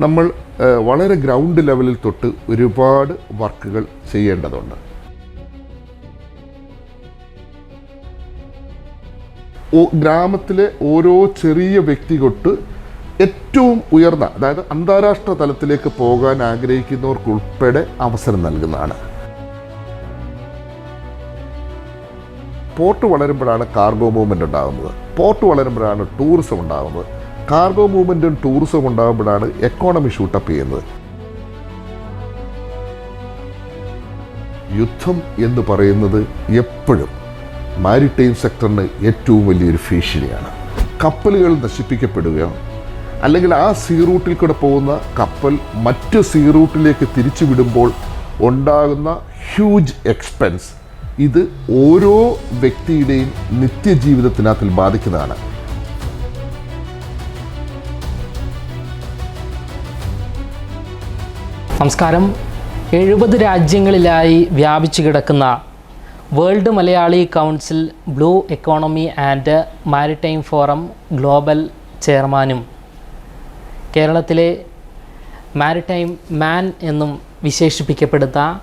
നമ്മൾ വളരെ ഗ്രൗണ്ട് ലെവലിൽ തൊട്ട് ഒരുപാട് വർക്കുകൾ ചെയ്യേണ്ടതുണ്ട്. ഗ്രാമത്തിലെ ഓരോ ചെറിയ വ്യക്തി തൊട്ട് ഏറ്റവും ഉയർന്ന അതായത് അന്താരാഷ്ട്ര തലത്തിലേക്ക് പോകാൻ ആഗ്രഹിക്കുന്നവർക്കുൾപ്പെടെ അവസരം നൽകുന്നതാണ്. പോർട്ട് വളരുമ്പോഴാണ് കാർഗോ മൂവ്മെന്റ് ഉണ്ടാകുന്നത്. പോർട്ട് വളരുമ്പോഴാണ് ടൂറിസം ഉണ്ടാകുന്നത്. കാർഗോ മൂവ്മെന്റും ടൂറിസവും ഉണ്ടാകുമ്പോഴാണ് എക്കോണമി ഷൂട്ടപ്പ് ചെയ്യുന്നത്. യുദ്ധം എന്ന് പറയുന്നത് എപ്പോഴും മാരിടൈം സെക്ടറിന് ഏറ്റവും വലിയൊരു ഭീഷണിയാണ്. കപ്പലുകൾ നശിപ്പിക്കപ്പെടുകയോ അല്ലെങ്കിൽ ആ സീ റൂട്ടിൽ കൂടെ പോകുന്ന കപ്പൽ മറ്റ് സീ റൂട്ടിലേക്ക് തിരിച്ചു വിടുമ്പോൾ ഉണ്ടാകുന്ന ഹ്യൂജ് എക്സ്പെൻസ് ഇത് ഓരോ വ്യക്തിയുടെയും നിത്യജീവിതത്തിനകത്തിൽ ബാധിക്കുന്നതാണ്. നമസ്കാരം. എഴുപത് രാജ്യങ്ങളിലായി വ്യാപിച്ചു കിടക്കുന്ന world Malayali council blue economy and maritime forum global ചെയർമാനും. കേരളത്തിലെ മാരിടൈം മാൻ എന്നും വിശേഷിപ്പിക്കപ്പെടുന്ന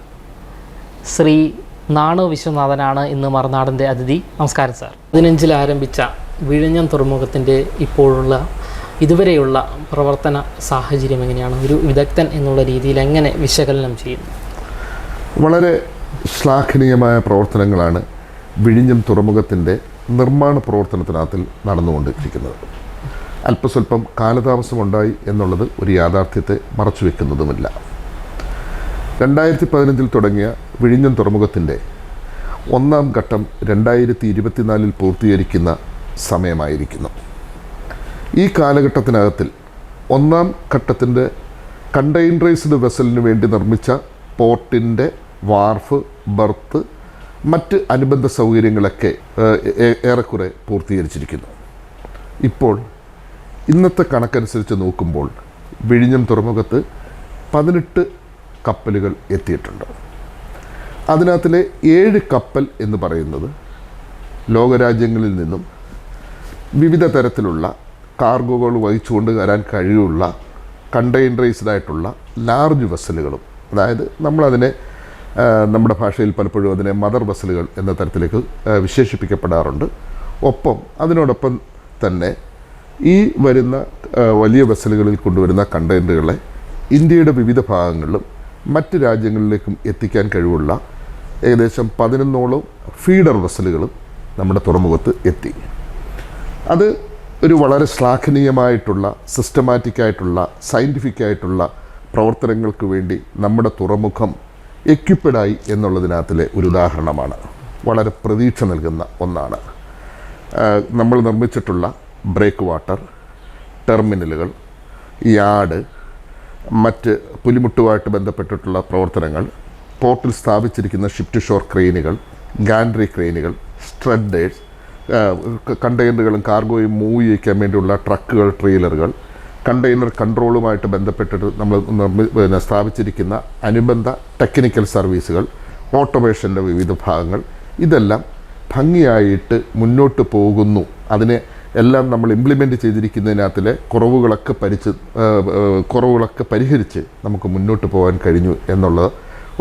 ശ്രീ നാണു വിശ്വനാഥനാണ് ഇന്ന് മറുനാടന്റെ അതിഥി. നമസ്കാരം സാർ. പതിനഞ്ചിൽ ആരംഭിച്ച വിഴിഞ്ഞം തുറമുഖത്തിന്റെ ഇപ്പോഴുള്ള ഇതുവരെയുള്ള പ്രവർത്തന സാഹചര്യം എങ്ങനെയാണ്? ഒരു വിദഗ്ധൻ എന്നുള്ള രീതിയിൽ എങ്ങനെ വിശകലനം ചെയ്യുന്നു? വളരെ ശ്ലാഘനീയമായ പ്രവർത്തനങ്ങളാണ് വിഴിഞ്ഞം തുറമുഖത്തിന്റെ നിർമ്മാണ പ്രവർത്തനത്തിനകത്തിൽ നടന്നുകൊണ്ടിരിക്കുന്നത്. അല്പസ്വല്പം കാലതാമസമുണ്ടായി എന്നുള്ളത് ഒരു യാഥാർത്ഥ്യത്തെ മറച്ചു വെക്കുന്നതുമില്ല രണ്ടായിരത്തി പതിനഞ്ചിൽ തുടങ്ങിയ വിഴിഞ്ഞം തുറമുഖത്തിന്റെ ഒന്നാം ഘട്ടം രണ്ടായിരത്തി ഇരുപത്തിനാലിൽ പൂർത്തീകരിക്കുന്ന സമയമായിരിക്കുന്നു. ഈ കാലഘട്ടത്തിനകത്തിൽ ഒന്നാം ഘട്ടത്തിന്റെ കണ്ടെയ്നറൈസ്ഡ് വെസലിന് വേണ്ടി നിർമ്മിച്ച പോർട്ടിന്റെ വാർഫ് ബർത്ത് മറ്റ് അനുബന്ധ സൗകര്യങ്ങളൊക്കെ ഏറെക്കുറെ പൂർത്തീകരിച്ചിരിക്കുന്നു. ഇപ്പോൾ ഇന്നത്തെ കണക്കനുസരിച്ച് നോക്കുമ്പോൾ വിഴിഞ്ഞം തുറമുഖത്ത് പതിനെട്ട് കപ്പലുകൾ എത്തിയിട്ടുണ്ട്. അതിനകത്തിലെ ഏഴ് കപ്പൽ എന്ന് പറയുന്നത് ലോകരാജ്യങ്ങളിൽ നിന്നും വിവിധ തരത്തിലുള്ള കാർഗോകൾ വഹിച്ചുകൊണ്ട് വരാൻ കഴിയുള്ള കണ്ടെയ്നറൈസ്ഡ് ആയിട്ടുള്ള ലാർജ് വെസലുകളും. അതായത് നമ്മളതിനെ നമ്മുടെ ഭാഷയിൽ പലപ്പോഴും അതിനെ മദർ വെസലുകൾ എന്ന തരത്തിലേക്ക് വിശേഷിപ്പിക്കപ്പെടാറുണ്ട്. ഒപ്പം അതിനോടൊപ്പം തന്നെ ഈ വരുന്ന വലിയ വെസലുകളിൽ കൊണ്ടുവരുന്ന കണ്ടെയ്നറുകളെ ഇന്ത്യയുടെ വിവിധ ഭാഗങ്ങളിലും മറ്റ് രാജ്യങ്ങളിലേക്കും എത്തിക്കാൻ കഴിവുള്ള ഏകദേശം പതിനൊന്നോളം ഫീഡർ വെസലുകളും നമ്മുടെ തുറമുഖത്ത് എത്തി. അത് ഒരു വളരെ ശ്ലാഘനീയമായിട്ടുള്ള സിസ്റ്റമാറ്റിക്കായിട്ടുള്ള സയന്റിഫിക് ആയിട്ടുള്ള പ്രവർത്തനങ്ങൾക്ക് വേണ്ടി നമ്മുടെ തുറമുഖം എക്യുപ്പഡായി എന്നുള്ളതിനകത്തിലെ ഒരു ഉദാഹരണമാണ്. വളരെ പ്രതീക്ഷ നൽകുന്ന ഒന്നാണ്. നമ്മൾ നിർമ്മിച്ചിട്ടുള്ള ബ്രേക്ക് വാട്ടർ ടെർമിനലുകൾ യാർഡ് മറ്റ് പുലിമുട്ടുമായിട്ട് ബന്ധപ്പെട്ടിട്ടുള്ള പ്രവർത്തനങ്ങൾ പോർട്ടിൽ സ്ഥാപിച്ചിരിക്കുന്ന ഷിഫ്റ്റ് ഷോർ ക്രെയിനുകൾ ഗാൻഡ്രി ക്രെയിനുകൾ സ്ട്രെഡേഴ്സ് കണ്ടെയ്നറുകളും കാർഗോയും മൂവ് ചെയ്യിക്കാൻ വേണ്ടിയുള്ള ട്രക്കുകൾ ട്രെയിലറുകൾ. കണ്ടെയ്നർ കൺട്രോളുമായിട്ട് ബന്ധപ്പെട്ടിട്ട് നമ്മൾ പിന്നെ സ്ഥാപിച്ചിരിക്കുന്ന അനുബന്ധ ടെക്നിക്കൽ സർവീസുകൾ ഓട്ടോമേഷന്റെ വിവിധ ഭാഗങ്ങൾ. ഇതെല്ലാം ഭംഗിയായിട്ട് മുന്നോട്ട് പോകുന്നു. അതിനെ എല്ലാം നമ്മൾ ഇംപ്ലിമെന്റ് ചെയ്തിരിക്കുന്നതിനകത്തിലെ കുറവുകളൊക്കെ പരിച്ച് കുറവുകളൊക്കെ പരിഹരിച്ച് നമുക്ക് മുന്നോട്ട് പോകാൻ കഴിഞ്ഞു എന്നുള്ളത്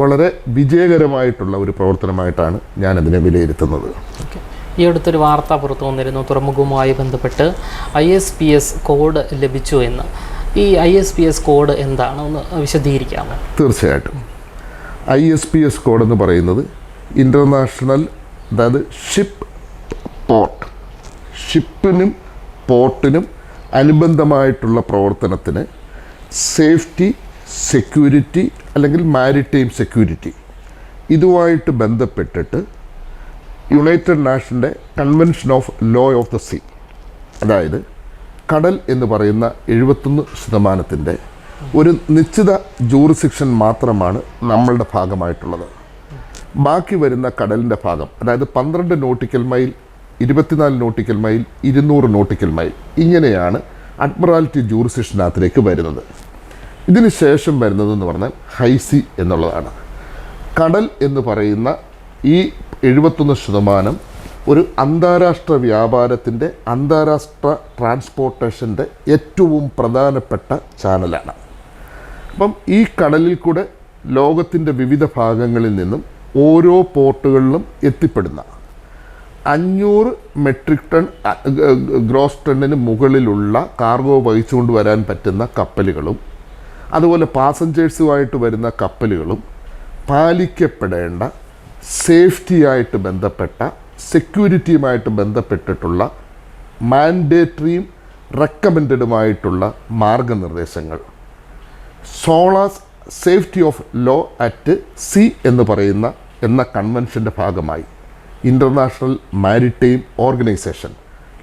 വളരെ വിജയകരമായിട്ടുള്ള ഒരു പ്രവർത്തനമായിട്ടാണ് ഞാനതിനെ വിലയിരുത്തുന്നത്. ഓക്കെ. ഈ അടുത്തൊരു വാർത്ത പുറത്തു വന്നിരുന്നു. തുറമുഖവുമായി ബന്ധപ്പെട്ട് I S P S code ലഭിച്ചു എന്ന്. ഈ I S P S code എന്താണ്? ഒന്ന് വിശദീകരിക്കാമോ? തീർച്ചയായിട്ടും. I S P S code എന്ന് പറയുന്നത് ഇന്റർനാഷണൽ അതായത് ഷിപ്പ് പോർട്ട്. ഷിപ്പിനും പോർട്ടിനും അനുബന്ധമായിട്ടുള്ള പ്രവർത്തനത്തിന് സേഫ്റ്റി സെക്യൂരിറ്റി അല്ലെങ്കിൽ മാരിടൈം സെക്യൂരിറ്റി. ഇതുമായിട്ട് ബന്ധപ്പെട്ടിട്ട് united നാഷന്റെ convention of law of the sea അതായത് കടൽ എന്ന് പറയുന്ന എഴുപത്തൊന്ന് ശതമാനത്തിന്റെ ഒരു നിശ്ചിത ജൂറിസിക്ഷൻ മാത്രമാണ് നമ്മളുടെ ഭാഗമായിട്ടുള്ളത്. ബാക്കി വരുന്ന കടലിന്റെ ഭാഗം അതായത് പന്ത്രണ്ട് നോട്ടിക്കൽ മൈൽ ഇരുപത്തിനാല് നോട്ടിക്കൽ മൈൽ ഇരുന്നൂറ് നോട്ടിക്കൽ മൈൽ ഇങ്ങനെയാണ് അഡ്മിറാലിറ്റി ജൂറിസിഷനകത്തിലേക്ക് വരുന്നത്. ഇതിന് ശേഷം വരുന്നതെന്ന് പറഞ്ഞാൽ ഹൈസി എന്നുള്ളതാണ്. കടൽ എന്ന് പറയുന്ന ഈ എഴുപത്തൊന്ന് ശതമാനം ഒരു അന്താരാഷ്ട്ര വ്യാപാരത്തിന്റെ അന്താരാഷ്ട്ര ട്രാൻസ്പോർട്ടേഷന്റെ ഏറ്റവും പ്രധാനപ്പെട്ട ചാനലാണ്. അപ്പം ഈ കടലിൽ കൂടെ ലോകത്തിന്റെ വിവിധ ഭാഗങ്ങളിൽ നിന്നും ഓരോ പോർട്ടുകളിലും എത്തിപ്പെടുന്ന അഞ്ഞൂറ് മെട്രിക് ടൺ ഗ്രോസ് ടണ്ണിന് മുകളിലുള്ള കാർഗോ വഹിച്ചുകൊണ്ട് വരാൻ പറ്റുന്ന കപ്പലുകളും അതുപോലെ പാസഞ്ചേഴ്സുമായിട്ട് വരുന്ന കപ്പലുകളും പാലിക്കപ്പെടേണ്ട സേഫ്റ്റിയായിട്ട് ബന്ധപ്പെട്ട സെക്യൂരിറ്റിയുമായിട്ട് ബന്ധപ്പെട്ടിട്ടുള്ള മാൻഡേറ്ററിയും റെക്കമെൻഡഡുമായിട്ടുള്ള മാർഗനിർദ്ദേശങ്ങൾ. SOLAS safety of law at sea എന്ന് പറയുന്ന എന്ന കൺവെൻഷന്റെ ഭാഗമായി ഇന്റർനാഷണൽ മാരിടൈം ഓർഗനൈസേഷൻ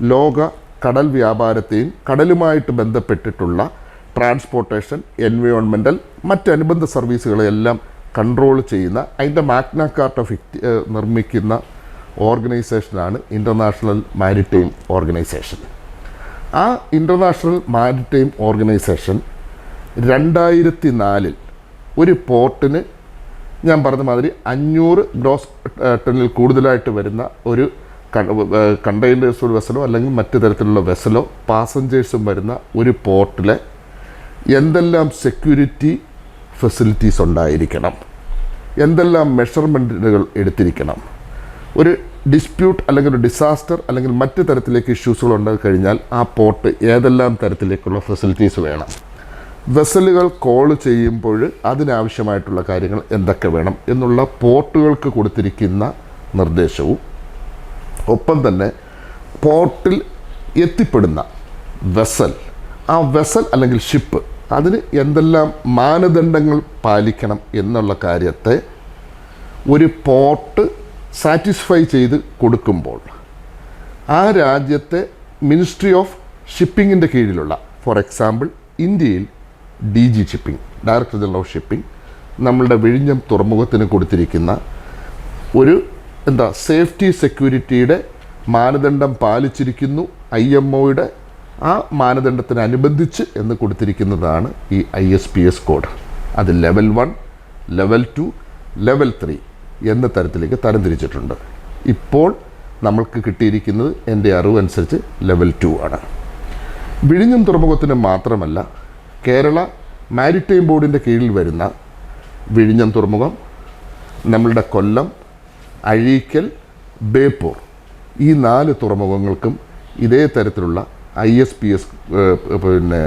ലോക കടൽ വ്യാപാരത്തെയും കടലുമായിട്ട് ബന്ധപ്പെട്ടിട്ടുള്ള ട്രാൻസ്പോർട്ടേഷൻ എൻവയോൺമെന്റൽ മറ്റനുബന്ധ സർവീസുകളെല്ലാം കൺട്രോൾ ചെയ്യുന്ന അതിന്റെ മാഗ്ന കാർട്ട് ഓഫ് ഇക്തി നിർമ്മിക്കുന്ന ഓർഗനൈസേഷനാണ് ഇന്റർനാഷണൽ മാരിടൈം ഓർഗനൈസേഷൻ ആ ഇന്റർനാഷണൽ മാരിടൈം ഓർഗനൈസേഷൻ രണ്ടായിരത്തി നാലിൽ ഒരു പോർട്ടിന് ഞാൻ പറഞ്ഞ മാതിരി അഞ്ഞൂറ് ഗ്രോസ് ടണ്ണിൽ കൂടുതലായിട്ട് വരുന്ന ഒരു കണ്ടെയ്നേഴ്സ് വെസലോ അല്ലെങ്കിൽ മറ്റു തരത്തിലുള്ള വെസലോ പാസഞ്ചേഴ്സും വരുന്ന ഒരു പോർട്ടിലെ എന്തെല്ലാം സെക്യൂരിറ്റി ഫെസിലിറ്റീസ് ഉണ്ടായിരിക്കണം. എന്തെല്ലാം മെഷർമെന്റുകൾ എടുത്തിരിക്കണം. ഒരു ഡിസ്പ്യൂട്ട് അല്ലെങ്കിൽ ഒരു ഡിസാസ്റ്റർ അല്ലെങ്കിൽ മറ്റു തരത്തിലേക്ക് ഇഷ്യൂസുകൾ ഉണ്ടായി കഴിഞ്ഞാൽ ആ പോർട്ട് ഏതെല്ലാം തരത്തിലേക്കുള്ള ഫെസിലിറ്റീസ് വേണം. വെസലുകൾ കോൾ ചെയ്യുമ്പോൾ അതിനാവശ്യമായിട്ടുള്ള കാര്യങ്ങൾ എന്തൊക്കെ വേണം എന്നുള്ള പോർട്ടുകൾക്ക് കൊടുത്തിരിക്കുന്ന നിർദ്ദേശവും. ഒപ്പം തന്നെ പോർട്ടിൽ എത്തിപ്പെടുന്ന വെസൽ ആ വെസൽ അല്ലെങ്കിൽ ഷിപ്പ് അതിന് എന്തെല്ലാം മാനദണ്ഡങ്ങൾ പാലിക്കണം എന്നുള്ള കാര്യത്തെ ഒരു പോർട്ട് സാറ്റിസ്ഫൈ ചെയ്ത് കൊടുക്കുമ്പോൾ ആ രാജ്യത്തെ മിനിസ്ട്രി ഓഫ് ഷിപ്പിങ്ങിന്റെ കീഴിലുള്ള ഫോർ എക്സാമ്പിൾ ഇന്ത്യയിൽ D G shipping director general of shipping നമ്മളുടെ വിഴിഞ്ഞം തുറമുഖത്തിന് കൊടുത്തിരിക്കുന്ന ഒരു എന്താ സേഫ്റ്റി സെക്യൂരിറ്റിയുടെ മാനദണ്ഡം പാലിച്ചിരിക്കുന്നു ഐ എം ഒയുടെ ആ മാനദണ്ഡത്തിനനുബന്ധിച്ച് എന്ന് കൊടുത്തിരിക്കുന്നതാണ് ഈ I S P S code. അത് level one level two level three എന്ന തരത്തിലേക്ക് തരംതിരിച്ചിട്ടുണ്ട്. ഇപ്പോൾ നമ്മൾക്ക് കിട്ടിയിരിക്കുന്നത് എന്റെ അറിവ് അനുസരിച്ച് ലെവൽ ടു ആണ്. വിഴിഞ്ഞം തുറമുഖത്തിന് മാത്രമല്ല കേരള മാരിടൈം ബോർഡിന്റെ കീഴിൽ വരുന്ന വിഴിഞ്ഞം തുറമുഖം നമ്മളുടെ കൊല്ലം അഴീക്കൽ ബേപ്പൂർ ഈ നാല് തുറമുഖങ്ങൾക്കും ഇതേ തരത്തിലുള്ള ഐ എസ് പി എസ് പിന്നെ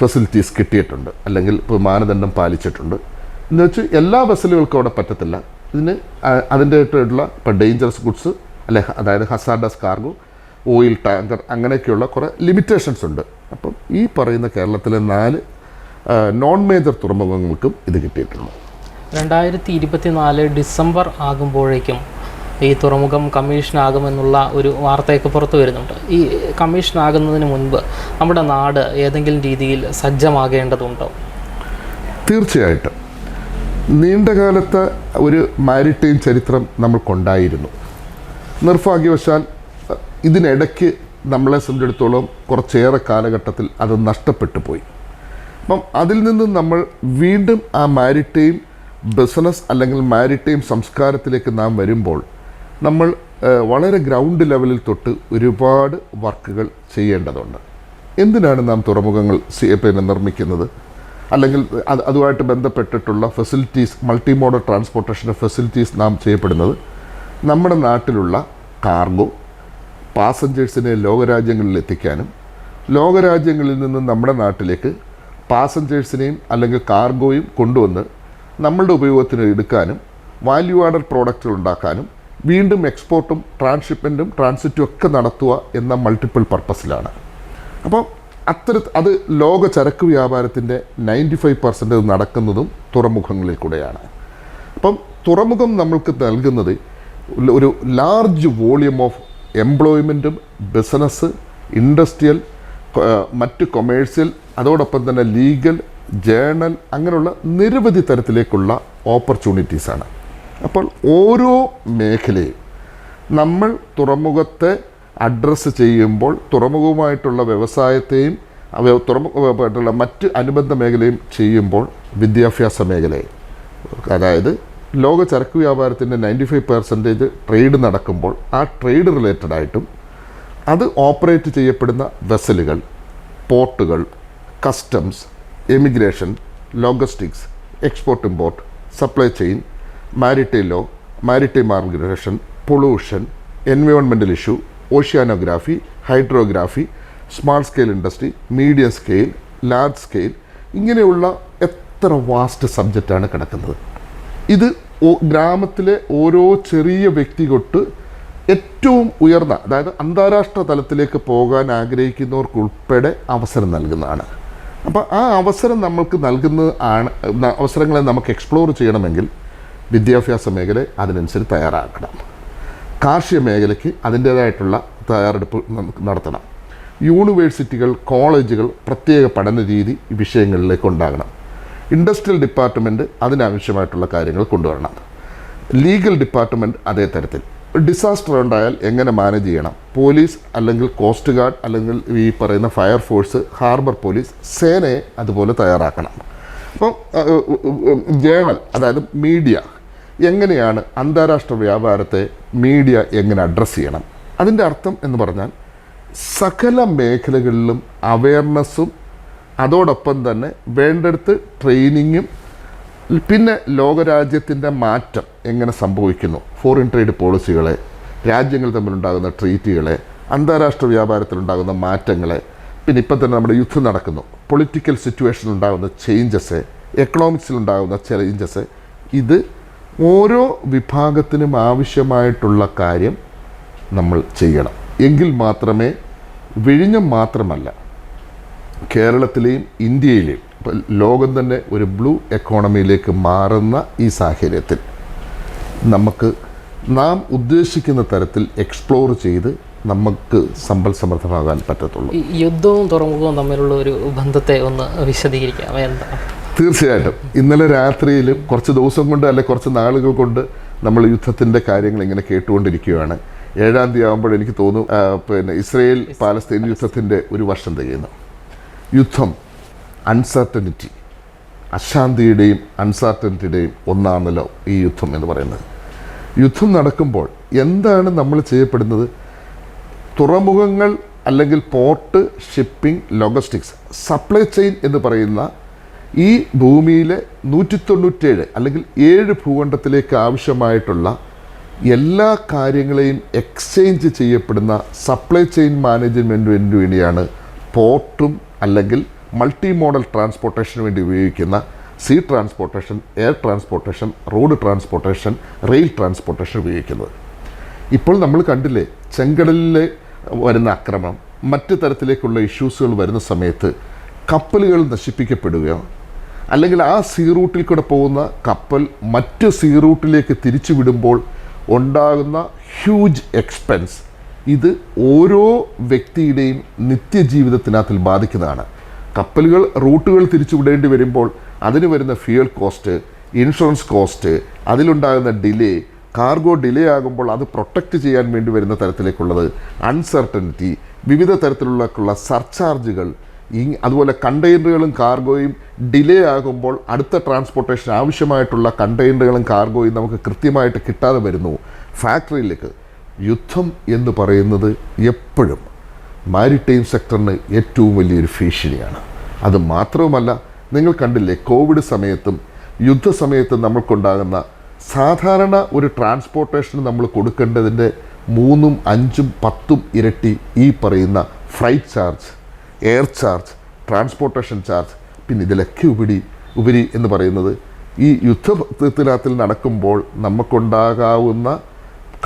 ഫെസിലിറ്റീസ് കിട്ടിയിട്ടുണ്ട്. അല്ലെങ്കിൽ മാനദണ്ഡം പാലിച്ചിട്ടുണ്ട്. എന്ന് വെച്ച് എല്ലാ ബസ്സിലുകൾക്കും അവിടെ പറ്റത്തില്ല. ഇതിന് അതിന്റെ അതിന്റെതായിട്ടുള്ള ഇപ്പോൾ ഡേഞ്ചറസ് ഗുഡ്സ് അല്ലെ അതായത് ഹസാഡസ് കാർഗോ ഓയിൽ ടാങ്കർ അങ്ങനെയൊക്കെയുള്ള കുറേ ലിമിറ്റേഷൻസ് ഉണ്ട്. അപ്പം ഈ പറയുന്ന കേരളത്തിലെ നാല് നോൺ മേജർ തുറമുഖങ്ങൾക്കും ഇത് കിട്ടിയിട്ടുണ്ട്. രണ്ടായിരത്തി ഇരുപത്തിനാല് ഡിസംബർ ആകുമ്പോഴേക്കും ഈ തുറമുഖം കമ്മീഷനാകുമെന്നുള്ള ഒരു വാർത്തയൊക്കെ പുറത്തു വരുന്നുണ്ട്. ഈ കമ്മീഷനാകുന്നതിന് മുൻപ് നമ്മുടെ നാട് ഏതെങ്കിലും രീതിയിൽ സജ്ജമാകേണ്ടതുണ്ടോ? തീർച്ചയായിട്ടും. നീണ്ടകാലത്തെ ഒരു മാരിടൈം ചരിത്രം നമ്മൾക്കുണ്ടായിരുന്നു നിർഭാഗ്യവശാൽ ഇതിനിടയ്ക്ക് നമ്മളെ സംബന്ധിച്ചിടത്തോളം കുറച്ചേറെ കാലഘട്ടത്തിൽ അത് നഷ്ടപ്പെട്ടു പോയി. അപ്പം അതിൽ നിന്ന് നമ്മൾ വീണ്ടും ആ മാരിടൈം ബിസിനസ് അല്ലെങ്കിൽ മാരിടൈം സംസ്കാരത്തിലേക്ക് നാം വരുമ്പോൾ നമ്മൾ വളരെ ഗ്രൗണ്ട് ലെവലിൽ തൊട്ട് ഒരുപാട് വർക്കുകൾ ചെയ്യേണ്ടതുണ്ട്. എന്തിനാണ് നാം തുറമുഖങ്ങൾ പിന്നെ നിർമ്മിക്കുന്നത്? അല്ലെങ്കിൽ അത് അതുമായിട്ട് ബന്ധപ്പെട്ടിട്ടുള്ള ഫെസിലിറ്റീസ് മൾട്ടി മോഡൽ ട്രാൻസ്പോർട്ടേഷന്റെ ഫെസിലിറ്റീസ് നാം ചെയ്യപ്പെടുന്നത്? നമ്മുടെ നാട്ടിലുള്ള കാർഗോ പാസഞ്ചേഴ്സിനെ ലോകരാജ്യങ്ങളിൽ എത്തിക്കാനും ലോകരാജ്യങ്ങളിൽ നിന്ന് നമ്മുടെ നാട്ടിലേക്ക് പാസഞ്ചേഴ്സിനെയും അല്ലെങ്കിൽ കാർഗോയും കൊണ്ടുവന്ന് നമ്മളുടെ ഉപയോഗത്തിന് എടുക്കാനും വാല്യൂ ആഡഡ് പ്രോഡക്റ്റുകൾ ഉണ്ടാക്കാനും വീണ്ടും എക്സ്പോർട്ടും ട്രാൻസ്ഷിപ്മെന്റും ട്രാൻസിറ്റും ഒക്കെ നടത്തുക എന്ന മൾട്ടിപ്പിൾ പർപ്പസിലാണ് അപ്പോൾ അത്തര അത് ലോക ചരക്ക് വ്യാപാരത്തിന്റെ നയന്റി ഫൈവ് പെർസെന്റ് നടക്കുന്നതും തുറമുഖങ്ങളിൽ കൂടെയാണ്. അപ്പം തുറമുഖം നമ്മൾക്ക് നൽകുന്നത് ഒരു ലാർജ് വോളിയം ഓഫ് എംപ്ലോയ്മെന്റും ബിസിനസ് ഇൻഡസ്ട്രിയൽ മറ്റ് കൊമേഴ്സ്യൽ അതോടൊപ്പം തന്നെ ലീഗൽ ജേണൽ അങ്ങനെയുള്ള നിരവധി തരത്തിലേക്കുള്ള ഓപ്പർച്യൂണിറ്റീസാണ് അപ്പോൾ ഓരോ മേഖലയും നമ്മൾ തുറമുഖത്തെ അഡ്രസ്സ് ചെയ്യുമ്പോൾ തുറമുഖവുമായിട്ടുള്ള വ്യവസായത്തെയും തുറമുഖമായിട്ടുള്ള മറ്റ് അനുബന്ധ മേഖലയും ചെയ്യുമ്പോൾ വിദ്യാഭ്യാസ മേഖലയെ. അതായത് ലോക ചരക്ക് വ്യാപാരത്തിന്റെ നയന്റി ഫൈവ് പെർസെന്റേജ് ട്രേഡ് നടക്കുമ്പോൾ ആ ട്രേഡ് റിലേറ്റഡ് ആയിട്ടും അത് ഓപ്പറേറ്റ് ചെയ്യപ്പെടുന്ന വെസലുകൾ പോർട്ടുകൾ customs emigration logistics export import supply chain maritime law maritime മാർഗറേഷൻ pollution എൻവയോൺമെന്റൽ issue oceanography hydrography small scale industry medium scale large scale ഇങ്ങനെയുള്ള എത്ര വാസ്റ്റ് സബ്ജക്റ്റാണ് കിടക്കുന്നത്. ഇത് ഗ്രാമത്തിലെ ഓരോ ചെറിയ വ്യക്തി തൊട്ട് ഏറ്റവും ഉയർന്ന അതായത് അന്താരാഷ്ട്ര തലത്തിലേക്ക് പോകാൻ ആഗ്രഹിക്കുന്നവർക്കുൾപ്പെടെ അവസരം നൽകുന്നതാണ്. അപ്പോൾ ആ അവസരം നമ്മൾക്ക് നൽകുന്ന ആണ് അവസരങ്ങളെ നമുക്ക് എക്സ്പ്ലോർ ചെയ്യണമെങ്കിൽ വിദ്യാഭ്യാസ മേഖല അതിനനുസരിച്ച് തയ്യാറാക്കണം കാർഷിക മേഖലയ്ക്ക് അതിന്റേതായിട്ടുള്ള തയ്യാറെടുപ്പ് നടത്തണം. യൂണിവേഴ്സിറ്റികൾ കോളേജുകൾ പ്രത്യേക പഠന രീതി വിഷയങ്ങളിലേക്ക് ഉണ്ടാകണം. ഇൻഡസ്ട്രിയൽ ഡിപ്പാർട്ട്മെന്റ് അതിനാവശ്യമായിട്ടുള്ള കാര്യങ്ങൾ കൊണ്ടുവരണം. ലീഗൽ ഡിപ്പാർട്ട്മെന്റ് അതേ തരത്തിൽ. ഡിസാസ്റ്റർ ഉണ്ടായാൽ എങ്ങനെ മാനേജ് ചെയ്യണം? പോലീസ് അല്ലെങ്കിൽ കോസ്റ്റ് ഗാർഡ് അല്ലെങ്കിൽ ഈ പറയുന്ന ഫയർ ഫോഴ്സ് ഹാർബർ പോലീസ് സേനയെ അതുപോലെ തയ്യാറാക്കണം. അപ്പം ജേണൽ അതായത് മീഡിയ എങ്ങനെയാണ് അന്താരാഷ്ട്ര വ്യാപാരത്തെ മീഡിയ എങ്ങനെ അഡ്രസ്സ് ചെയ്യണം? അതിന്റെ അർത്ഥം എന്ന് പറഞ്ഞാൽ സകല മേഖലകളിലും അവയർനെസ്സും അതോടൊപ്പം തന്നെ വേണ്ടടുത്ത് ട്രെയിനിങ്ങും പിന്നെ ലോകരാജ്യത്തിന്റെ മാറ്റം എങ്ങനെ സംഭവിക്കുന്നു? ഫോറിൻ ട്രേഡ് പോളിസികളെ രാജ്യങ്ങൾ തമ്മിലുണ്ടാകുന്ന ട്രീറ്റുകളെ അന്താരാഷ്ട്ര വ്യാപാരത്തിലുണ്ടാകുന്ന മാറ്റങ്ങളെ പിന്നെ ഇപ്പം തന്നെ നമ്മുടെ യുദ്ധം നടക്കുന്നു. പൊളിറ്റിക്കൽ സിറ്റുവേഷൻ ഉണ്ടാകുന്ന ചേഞ്ചസ് എക്കണോമിക്സിലുണ്ടാകുന്ന ചേഞ്ചസ് ഇത് ഓരോ വിഭാഗത്തിനും ആവശ്യമായിട്ടുള്ള കാര്യം നമ്മൾ ചെയ്യണം. എങ്കിൽ മാത്രമേ വിഴിഞ്ഞം മാത്രമല്ല കേരളത്തിലെയും ഇന്ത്യയിലെയും ലോകം തന്നെ ഒരു ബ്ലൂ എക്കോണമിയിലേക്ക് മാറുന്ന ഈ സാഹചര്യത്തിൽ നമുക്ക് നാം ഉദ്ദേശിക്കുന്ന തരത്തിൽ എക്സ്പ്ലോർ ചെയ്ത് നമുക്ക് സമ്പൽ സമൃദ്ധമാകാൻ പറ്റത്തുള്ളൂ. യുദ്ധവും തുറമുഖവും തമ്മിലുള്ള ഒരു ബന്ധത്തെ ഒന്ന് വിശദീകരിക്കാം. എന്താ? തീർച്ചയായിട്ടും. ഇന്നലെ രാത്രിയിൽ കുറച്ച് ദിവസം കൊണ്ട് അല്ലെ കുറച്ച് നാളുകൾ കൊണ്ട് നമ്മൾ യുദ്ധത്തിന്റെ കാര്യങ്ങൾ ഇങ്ങനെ കേട്ടുകൊണ്ടിരിക്കുകയാണ്. ഏഴാം തീയതി ആകുമ്പോൾ എനിക്ക് തോന്നും പിന്നെ ഇസ്രയേൽ പാലസ്തീൻ യുദ്ധത്തിന്റെ ഒരു വർഷം തികയുന്നു. യുദ്ധം അൺസർട്ടനിറ്റി അശാന്തിയുടെയും അൺസർട്ടനിറ്റിയുടെയും ഒന്നാണല്ലോ ഈ യുദ്ധം എന്ന് പറയുന്നത്. യുദ്ധം നടക്കുമ്പോൾ എന്താണ് നമ്മൾ ചെയ്യപ്പെടുന്നത്? തുറമുഖങ്ങൾ അല്ലെങ്കിൽ port shipping logistics supply chain എന്ന് പറയുന്ന ഈ ഭൂമിയിലെ നൂറ്റി തൊണ്ണൂറ്റേഴ് അല്ലെങ്കിൽ ഏഴ് ഭൂഖണ്ഡത്തിലേക്ക് ആവശ്യമായിട്ടുള്ള എല്ലാ കാര്യങ്ങളെയും എക്സ്ചേഞ്ച് ചെയ്യപ്പെടുന്ന സപ്ലൈ ചെയിൻ മാനേജ്മെന്റിന് വേണ്ടിയാണ് പോർട്ടും അല്ലെങ്കിൽ മൾട്ടി മോഡൽ ട്രാൻസ്പോർട്ടേഷന് വേണ്ടി ഉപയോഗിക്കുന്ന sea transportation air transportation road transportation rail transportation ഉപയോഗിക്കുന്നത്. ഇപ്പോൾ നമ്മൾ കണ്ടില്ലേ ചെങ്കടലിൽ വരുന്ന ആക്രമണം മറ്റ് തരത്തിലേക്കുള്ള ഇഷ്യൂസുകൾ വരുന്ന സമയത്ത് കപ്പലുകൾ നശിപ്പിക്കപ്പെടുകയോ അല്ലെങ്കിൽ ആ സീ റൂട്ടിൽ കൂടെ പോകുന്ന കപ്പൽ മറ്റ് സീ റൂട്ടിലേക്ക് തിരിച്ചു വിടുമ്പോൾ ഉണ്ടാകുന്ന ഹ്യൂജ് എക്സ്പെൻസ് ഇത് ഓരോ വ്യക്തിയുടെയും നിത്യജീവിതത്തിനകത്തിൽ ബാധിക്കുന്നതാണ്. കപ്പലുകൾ റൂട്ടുകൾ തിരിച്ചു വിടേണ്ടി വരുമ്പോൾ അതിന് വരുന്ന ഫ്യൂൽ കോസ്റ്റ് ഇൻഷുറൻസ് കോസ്റ്റ് അതിലുണ്ടാകുന്ന ഡിലേ കാർഗോ ഡിലേ ആകുമ്പോൾ അത് പ്രൊട്ടക്റ്റ് ചെയ്യാൻ വേണ്ടി വരുന്ന തരത്തിലേക്കുള്ളത് അൺസർട്ടനിറ്റി വിവിധ തരത്തിലുള്ള സർചാർജുകൾ ഈ അതുപോലെ കണ്ടെയ്നറുകളും കാർഗോയും ഡിലേ ആകുമ്പോൾ അടുത്ത ട്രാൻസ്പോർട്ടേഷൻ ആവശ്യമായിട്ടുള്ള കണ്ടെയ്നറുകളും കാർഗോയും നമുക്ക് കൃത്യമായിട്ട് കിട്ടാതെ വരുന്നു. ഫാക്ടറിയിലേക്ക് യുദ്ധം എന്ന് പറയുന്നത് എപ്പോഴും മാരിടൈം സെക്ടറിന് ഏറ്റവും വലിയൊരു ഭീഷണിയാണ്. അത് മാത്രവുമല്ല നിങ്ങൾ കണ്ടില്ലേ കോവിഡ് സമയത്തും യുദ്ധസമയത്തും നമ്മൾക്കുണ്ടാകുന്ന സാധാരണ ഒരു ട്രാൻസ്പോർട്ടേഷന് നമ്മൾ കൊടുക്കേണ്ടതിന്റെ മൂന്നും അഞ്ചും പത്തും ഇരട്ടി ഈ പറയുന്ന flight charge air charge transportation charge പിന്നെ ഇതിലൊക്കെ ഉപരി ഉപരി എന്ന് പറയുന്നത്. ഈ യുദ്ധത്തിനകത്തിൽ നടക്കുമ്പോൾ നമുക്കുണ്ടാകാവുന്ന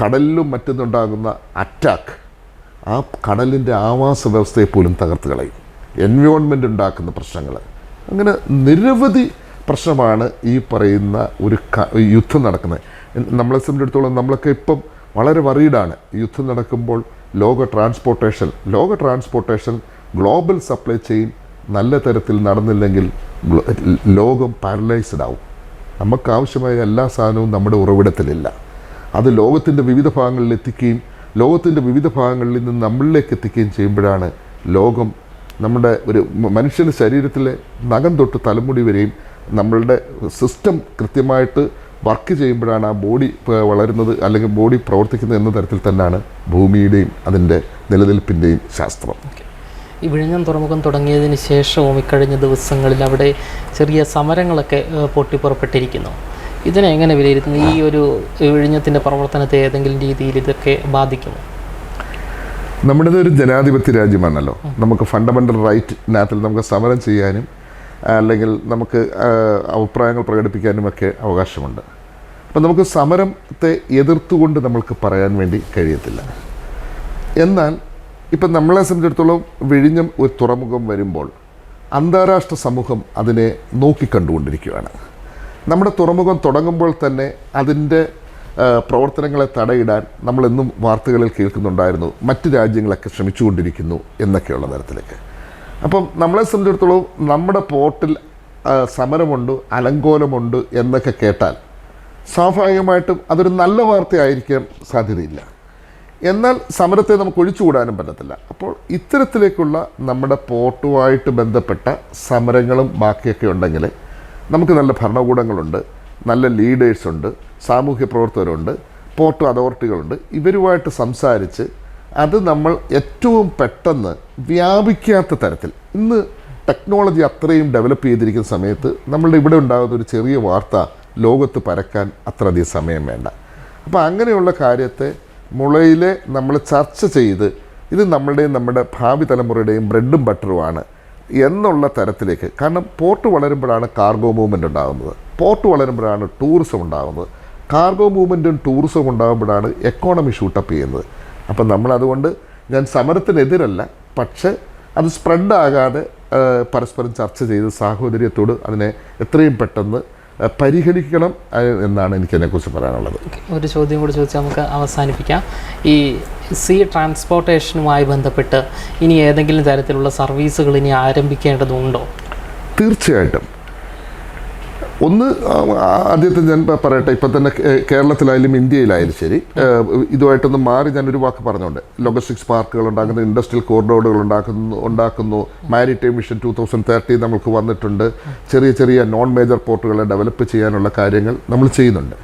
കടലിലും മറ്റൊന്നുണ്ടാകുന്ന അറ്റാക്ക് ആ കടലിന്റെ ആവാസ വ്യവസ്ഥയെ പോലും തകർത്ത് കളയും. എൻവയോൺമെന്റ് ഉണ്ടാക്കുന്ന പ്രശ്നങ്ങൾ. അങ്ങനെ നിരവധി പ്രശ്നമാണ് ഈ പറയുന്ന ഒരു യുദ്ധം നടക്കുന്നത്. നമ്മളെ സംബന്ധിച്ചിടത്തോളം നമ്മളൊക്കെ ഇപ്പം വളരെ വറീഡാണ് യുദ്ധം നടക്കുമ്പോൾ ലോക ട്രാൻസ്പോർട്ടേഷൻ ലോക ട്രാൻസ്പോർട്ടേഷൻ ഗ്ലോബൽ സപ്ലൈ ചെയിൻ നല്ല തരത്തിൽ നടന്നില്ലെങ്കിൽ ലോകം പാരലൈസ്ഡ് ആവും. നമുക്ക് ആവശ്യമായ എല്ലാ സാധനവും നമ്മുടെ ഉറവിടത്തിലില്ല. അത് ലോകത്തിന്റെ വിവിധ ഭാഗങ്ങളിൽ എത്തിക്കുകയും ലോകത്തിന്റെ വിവിധ ഭാഗങ്ങളിൽ നിന്ന് നമ്മളിലേക്ക് എത്തിക്കുകയും ചെയ്യുമ്പോഴാണ് ലോകം നമ്മുടെ ഒരു മനുഷ്യന്റെ ശരീരത്തിലെ നഖം തൊട്ട് തലമുടി വരെയും നമ്മളുടെ സിസ്റ്റം കൃത്യമായിട്ട് വർക്ക് ചെയ്യുമ്പോഴാണ് ആ ബോഡി വളരുന്നത് അല്ലെങ്കിൽ ബോഡി പ്രവർത്തിക്കുന്നത് എന്ന തരത്തിൽ തന്നെയാണ് ഭൂമിയുടെയും അതിന്റെ നിലനിൽപ്പിന്റെയും ശാസ്ത്രം. ഈ വിഴിഞ്ഞം തുറമുഖം തുടങ്ങിയതിന് ശേഷവും ഇക്കഴിഞ്ഞ ദിവസങ്ങളിൽ അവിടെ ചെറിയ സമരങ്ങളൊക്കെ പൊട്ടിപ്പുറപ്പെട്ടിരിക്കുന്നു. ഇതിനെ എങ്ങനെ വിലയിരുത്തുന്നു? ഈ ഒരു വിഴിഞ്ഞത്തിന്റെ പ്രവർത്തനത്തെ ഏതെങ്കിലും രീതിയിൽ ഇതൊക്കെ ബാധിക്കുമോ? നമ്മുടേത് ഒരു ജനാധിപത്യ രാജ്യമാണല്ലോ. നമുക്ക് ഫണ്ടമെന്റൽ റൈറ്റിനകത്തിൽ നമുക്ക് സമരം ചെയ്യാനും അല്ലെങ്കിൽ നമുക്ക് അഭിപ്രായങ്ങൾ പ്രകടിപ്പിക്കാനും ഒക്കെ അവകാശമുണ്ട്. അപ്പം നമുക്ക് സമരത്തെ എതിർത്തുകൊണ്ട് നമ്മൾക്ക് പറയാൻ വേണ്ടി കഴിയത്തില്ല. എന്നാൽ ഇപ്പം നമ്മളെ സംബന്ധിച്ചിടത്തോളം വിഴിഞ്ഞം ഒരു തുറമുഖം വരുമ്പോൾ അന്താരാഷ്ട്ര സമൂഹം അതിനെ നോക്കിക്കണ്ടുകൊണ്ടിരിക്കുകയാണ്. നമ്മുടെ തുറമുഖം തുടങ്ങുമ്പോൾ തന്നെ അതിന്റെ പ്രവർത്തനങ്ങളെ തടയിടാൻ നമ്മളെന്നും വാർത്തകളിൽ കേൾക്കുന്നുണ്ടായിരുന്നു. മറ്റ് രാജ്യങ്ങളൊക്കെ ശ്രമിച്ചുകൊണ്ടിരിക്കുന്നു എന്നൊക്കെയുള്ള തരത്തിലേക്ക്. അപ്പം നമ്മളെ സംബന്ധിച്ചിടത്തോളം നമ്മുടെ പോർട്ടിൽ സമരമുണ്ട് അലങ്കോലമുണ്ട് എന്നൊക്കെ കേട്ടാൽ സ്വാഭാവികമായിട്ടും അതൊരു നല്ല വാർത്തയായിരിക്കാൻ സാധ്യതയില്ല. എന്നാൽ സമരത്തെ നമുക്ക് ഒഴിച്ചുകൂടാനും പറ്റത്തില്ല. അപ്പോൾ ഇത്തരത്തിലേക്കുള്ള നമ്മുടെ പോർട്ടുമായിട്ട് ബന്ധപ്പെട്ട സമരങ്ങളും ബാക്കിയൊക്കെ ഉണ്ടെങ്കിൽ നമുക്ക് നല്ല ഭരണകൂടങ്ങളുണ്ട് നല്ല ലീഡേഴ്സുണ്ട് സാമൂഹ്യ പ്രവർത്തകരുണ്ട് പോർട്ട് അതോറിറ്റികളുണ്ട്. ഇവരുമായിട്ട് സംസാരിച്ച് അത് നമ്മൾ ഏറ്റവും പെട്ടെന്ന് വ്യാപിക്കാത്ത തരത്തിൽ. ഇന്ന് ടെക്നോളജി അത്രയും ഡെവലപ്പ് ചെയ്തിരിക്കുന്ന സമയത്ത് നമ്മളുടെ ഇവിടെ ഉണ്ടാകുന്ന ഒരു ചെറിയ വാർത്ത ലോകത്ത് പരക്കാൻ അത്രയധികം സമയം വേണ്ട. അപ്പോൾ അങ്ങനെയുള്ള കാര്യത്തെ മുളയിലെ നമ്മൾ ചർച്ച ചെയ്ത് ഇത് നമ്മളുടെയും നമ്മുടെ ഭാവി തലമുറയുടെയും ബ്രെഡും ബട്ടറുമാണ് എന്നുള്ള തരത്തിലേക്ക്. കാരണം പോർട്ട് വളരുമ്പോഴാണ് കാർഗോ മൂവ്മെന്റ് ഉണ്ടാകുന്നത്. പോർട്ട് വളരുമ്പോഴാണ് ടൂറിസം ഉണ്ടാകുന്നത്. കാർഗോ മൂവ്മെന്റും ടൂറിസവും ഉണ്ടാകുമ്പോഴാണ് എക്കോണമി ഷൂട്ടപ്പ് ചെയ്യുന്നത്. അപ്പം നമ്മളതുകൊണ്ട് ഞാൻ സമരത്തിനെതിരല്ല പക്ഷേ അത് സ്പ്രെഡ് ആകാതെ പരസ്പരം ചർച്ച ചെയ്ത് സാഹോദര്യത്തോട് അതിനെ എത്രയും പെട്ടെന്ന് പരിഹരിക്കണം എന്നാണ് എനിക്ക് അതിനെക്കുറിച്ച് പറയാനുള്ളത് ഒരു ചോദ്യം കൂടി ചോദിച്ചാൽ നമുക്ക് അവസാനിപ്പിക്കാം. ഈ സി ട്രാൻസ്പോർട്ടേഷനുമായി ബന്ധപ്പെട്ട് ഇനി ഏതെങ്കിലും തരത്തിലുള്ള സർവീസുകൾ ഇനി ആരംഭിക്കേണ്ടതുണ്ടോ? തീർച്ചയായിട്ടും. ഒന്ന് ആദ്യത്തെ ഞാൻ പറയട്ടെ ഇപ്പം തന്നെ കേരളത്തിലായാലും ഇന്ത്യയിലായാലും ശരി. ഇതുമായിട്ടൊന്ന് മാറി ഞാൻ ഒരു വാക്ക് പറഞ്ഞുകൊണ്ട് ലോജിസ്റ്റിക്സ് പാർക്കുകൾ ഉണ്ടാക്കുന്നു ഇൻഡസ്ട്രിയൽ കോറിഡോറുകൾ ഉണ്ടാക്കുന്നു ഉണ്ടാക്കുന്നു. Maritime mission two thousand thirty നമുക്ക് വന്നിട്ടുണ്ട്. ചെറിയ ചെറിയ നോൺ മേജർ പോർട്ടുകളെ ഡെവലപ്പ് ചെയ്യാനുള്ള കാര്യങ്ങൾ നമ്മൾ ചെയ്യുന്നുണ്ട്.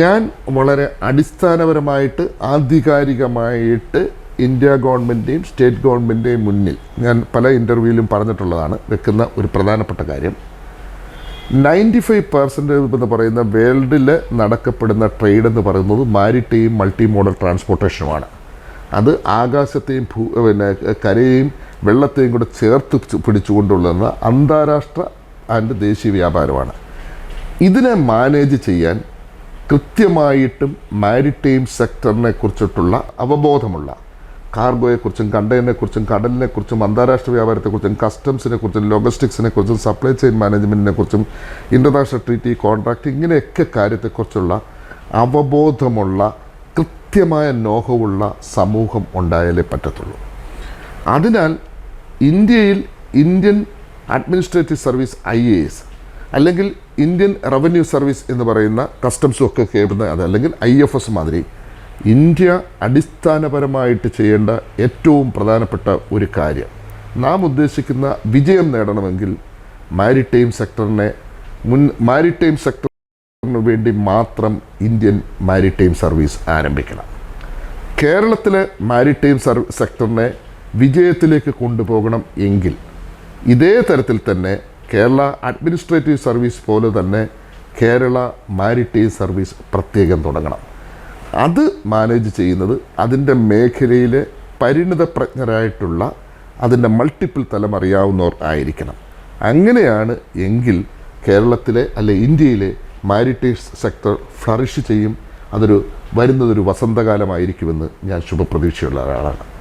ഞാൻ വളരെ അടിസ്ഥാനപരമായിട്ട് ആധികാരികമായിട്ട് ഇന്ത്യ ഗവൺമെന്റെയും സ്റ്റേറ്റ് ഗവൺമെന്റെയും മുന്നിൽ ഞാൻ പല ഇന്റർവ്യൂവിലും പറഞ്ഞിട്ടുള്ളതാണ് വെക്കുന്ന ഒരു പ്രധാനപ്പെട്ട കാര്യം. നയന്റി ഫൈവ് പെർസെന്റേജ് എന്ന് പറയുന്ന വേൾഡിൽ നടക്കപ്പെടുന്ന ട്രേഡ് എന്ന് പറയുന്നത് മാരിടൈം മൾട്ടി മോഡൽ ട്രാൻസ്പോർട്ടേഷനുമാണ് അത് ആകാശത്തെയും ഭൂ പിന്നെ കരയെയും വെള്ളത്തെയും കൂടെ ചേർത്ത് പിടിച്ച് പിടിച്ചുകൊണ്ടുള്ള അന്താരാഷ്ട്ര ആൻഡ് ദേശീയ വ്യാപാരമാണ്. ഇതിനെ മാനേജ് ചെയ്യാൻ കൃത്യമായിട്ടും മാരിടൈം സെക്ടറിനെ കുറിച്ചിട്ടുള്ള അവബോധമുള്ള കാർഗോയെക്കുറിച്ചും കടലിനെ കുറിച്ചും അന്താരാഷ്ട്ര വ്യാപാരത്തെ കുറിച്ചും കസ്റ്റംസിനെ കുറിച്ചും ലോജിസ്റ്റിക്സിനെ കുറിച്ചും സപ്ലൈ ചെയിൻ മാനേജ്മെന്റിനെ കുറിച്ചും ഇന്റർനാഷണൽ ട്രീറ്റി കോൺട്രാക്റ്റ് ഇങ്ങനെയൊക്കെ കാര്യത്തെക്കുറിച്ചുള്ള അവബോധമുള്ള കൃത്യമായ നോഹവുള്ള സമൂഹം ഉണ്ടായാലേ പറ്റത്തുള്ളൂ. അതിനാൽ ഇന്ത്യയിൽ Indian administrative service I A S അല്ലെങ്കിൽ ഇന്ത്യൻ റവന്യൂ സർവീസ് എന്ന് പറയുന്ന കസ്റ്റംസും ഒക്കെ കേൾക്കുന്ന അത് അല്ലെങ്കിൽ ഐ എഫ് എസ് മാതിരി ഇന്ത്യ അടിസ്ഥാനപരമായിട്ട് ചെയ്യേണ്ട ഏറ്റവും പ്രധാനപ്പെട്ട ഒരു കാര്യം. നാം ഉദ്ദേശിക്കുന്ന വിജയം നേടണമെങ്കിൽ മാരിടൈം സെക്ടറിനെ മുൻ മാരിടൈം സെക്ടറിന് വേണ്ടി മാത്രം ഇന്ത്യൻ മാരിടൈം സർവീസ് ആരംഭിക്കണം. കേരളത്തിലെ മാരിടൈം സർ സെക്ടറിനെ വിജയത്തിലേക്ക് കൊണ്ടുപോകണം എങ്കിൽ ഇതേ തരത്തിൽ തന്നെ കേരള അഡ്മിനിസ്ട്രേറ്റീവ് സർവീസ് പോലെ തന്നെ കേരള മാരിടൈം സർവീസ് പ്രത്യേകം തുടങ്ങണം. അത് മാനേജ് ചെയ്യുന്നത് അതിന്റെ മേഖലയിലെ പരിണിതപ്രജ്ഞരായിട്ടുള്ള അതിന്റെ മൾട്ടിപ്പിൾ തലം അറിയാവുന്നവർ ആയിരിക്കണം. അങ്ങനെയാണ് എങ്കിൽ കേരളത്തിലെ അല്ലെ ഇന്ത്യയിലെ മാരിടൈം സെക്ടർ ഫ്ലറിഷ് ചെയ്യും. അതൊരു വരുന്നതൊരു വസന്തകാലമായിരിക്കുമെന്ന് ഞാൻ ശുഭപ്രതീക്ഷയുള്ള ഒരാളാണ്.